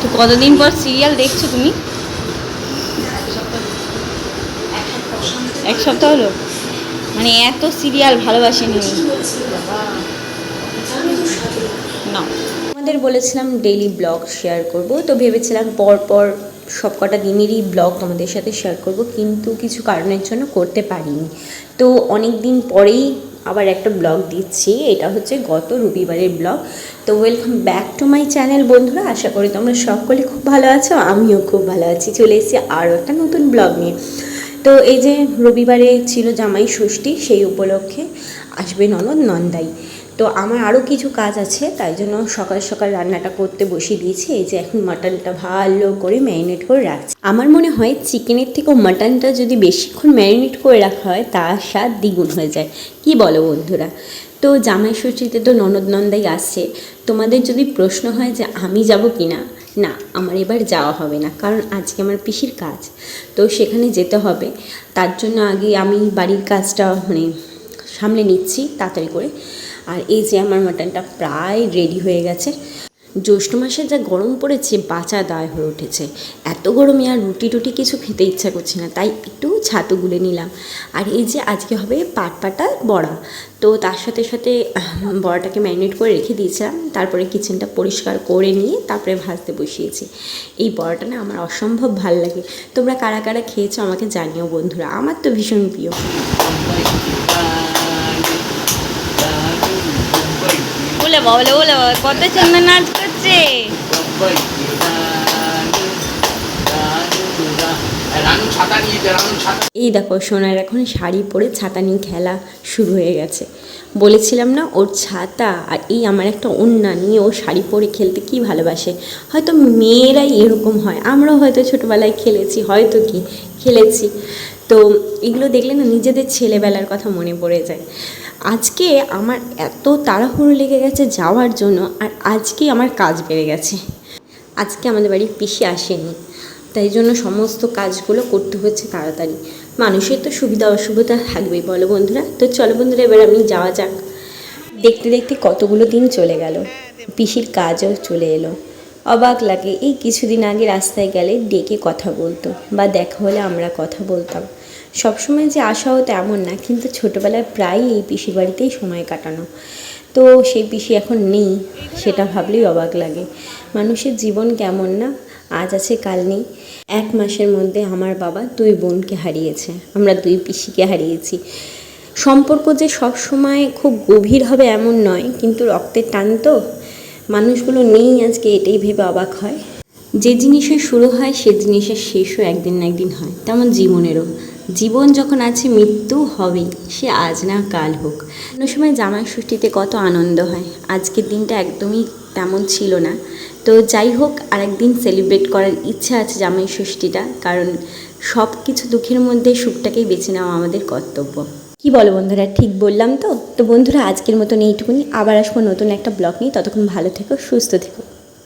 তো কতদিন পর সিরিয়াল দেখছ তুমি? এক সপ্তাহ হলো? মানে এত সিরিয়াল ভালোবাসেনি। না। আমাদের বলেছিলাম ডেইলি ব্লগ শেয়ার করব, তো ভেবেছিলাম পর পর সব কটা দিনেরই ব্লগ তোমাদের সাথে শেয়ার করব, কিন্তু কিছু কারণের জন্য করতে পারিনি। তো অনেক দিন পরেই আবার একটা ব্লগ দিচ্ছি, এটা হচ্ছে গত রবিবারের ব্লগ। তো welcome back to my channel বন্ধুরা, আশা করি তোমরা সকলে খুব ভালো আছো, আমিও খুব ভালো আছি। চলে এসেছি আরও একটা নতুন ব্লগ নিয়ে। তো এই যে রবিবারে ছিল জামাই ষষ্ঠী, সেই উপলক্ষে আসবে ননদ নন্দাই। তো আমার আরও কিছু কাজ আছে, তাই জন্য সকাল সকাল রান্নাটা করতে বসিয়ে দিয়েছি। এই যে এখন মাটনটা ভালো করে ম্যারিনেট করে রাখছি। আমার মনে হয় চিকেনের থেকেও মাটনটা যদি বেশিক্ষণ ম্যারিনেট করে রাখা হয়, তার স্বাদ দ্বিগুণ হয়ে যায়। কি বলো বন্ধুরা? তো জামাই ষষ্ঠীতে তো ননদ নন্দাই আসছে। তোমাদের যদি প্রশ্ন হয় যে আমি যাব কি না না, আমার এবার যাওয়া হবে না, কারণ আজকে আমার পিসির কাজ। তো সেখানে যেতে হবে। তার জন্য আগে আমি বাড়ির কাজটা মানে সামলে নিচ্ছি তাড়াতাড়ি করে। আর এই যে আমার মাটনটা প্রায় রেডি হয়ে গেছে। জ্যৈষ্ঠ মাসে যা গরম পড়েছে, বাঁচা দায় হয়ে উঠেছে। এত গরমে আর রুটি টুটি কিছু খেতে ইচ্ছা করছে না, তাই একটু ছাতু গুলে নিলাম। আর এই যে আজকে হবে পাট পাটা বড়া। তো তার সাথে সাথে বড়াটাকে ম্যারিনেট করে রেখে দিয়েছিলাম। তারপরে কিচেনটা পরিষ্কার করে নিয়ে তারপরে ভাজতে বসিয়েছি। এই বড়াটা না আমার অসম্ভব ভালো লাগে। তোমরা কারা কারা খেয়েছো আমাকে জানিও বন্ধুরা। আমার তো ভীষণ প্রিয়। বলে বলে বলে কত সুন্দর নাচ করছে? এই দেখো, সোনার এখন শাড়ি পরে ছাতা নিয়ে খেলা শুরু হয়ে গেছে। বলেছিলাম না, ওর ছাতা আর এই আমার একটা ওন্না নিয়ে ও শাড়ি পরে খেলতে কি ভালোবাসে? হয়তো মেয়েরাই এরকম হয়, আমরাও হয়তো ছোটোবেলায় খেলেছি, হয়তো কি? খেলেছি। তো এগুলো দেখলে না নিজেদের ছেলেবেলার কথা মনে পড়ে যায়। আজকে আমার এত তাড়াহুড়ো লেগে গেছে যাওয়ার জন্য আর আজকে আমার কাজ বেড়ে গেছে। আজকে আমাদের বাড়ি পিসি আসেনি, তাই জন্য সমস্ত কাজগুলো করতে হচ্ছে তাড়াতাড়ি। মানুষের তো সুবিধা অসুবিধা থাকবেই, বলো বন্ধুরা। তো চলো বন্ধুরা, এবার আমি যাওয়া যাক। দেখতে দেখতে কতগুলো দিন চলে গেল। পিসির কাজও চলে এলো। অবাক লাগে, এই কিছুদিন আগে রাস্তায় গেলে ডেকে কথা বলতো, বা দেখা হলে আমরা কথা বলতাম। সবসময় যে আসা হতো এমন না, কিন্তু ছোটোবেলায় প্রায়ই এই পিসির বাড়িতেই সময় কাটানো। তো সেই পিসি এখন নেই, সেটা ভাবলেই অবাক লাগে। মানুষের জীবন কেমন না, আজ আছে কাল নেই। এক মাসের মধ্যে আমার বাবা দুই বোনকে হারিয়েছে, আমরা দুই পিসিকে হারিয়েছি। সম্পর্ক যে সব সময় খুব গভীর হবে এমন নয়, কিন্তু রক্তের টান তো। মানুষগুলো নেই আজকে এটাই ভেবে অবাক হয়। যে জিনিসের শুরু হয়, সে জিনিসের শেষও একদিন না একদিন হয়। তেমন জীবনেরও। জীবন যখন আছে, মৃত্যু হবেই। সে আজ না কাল হোক। অন্য সময় জামাই ষষ্ঠীতে কত আনন্দ হয়। আজকের দিনটা একদমই তেমন ছিল না। তো যাই হোক, আরেকদিন সেলিব্রেট করার ইচ্ছা আছে জামাই ষষ্ঠীটা। কারণ সব কিছু দুঃখের মধ্যে সুখটাকেই বেছে নেওয়া আমাদের কর্তব্য। কি বলো বন্ধুরা? ঠিক বললাম তো? তো বন্ধুরা, আজকের মতন এইটুকুনি। আবার আসব নতুন একটা ব্লগ নিয়ে। ততক্ষণ ভালো থেকো, সুস্থ থেকো।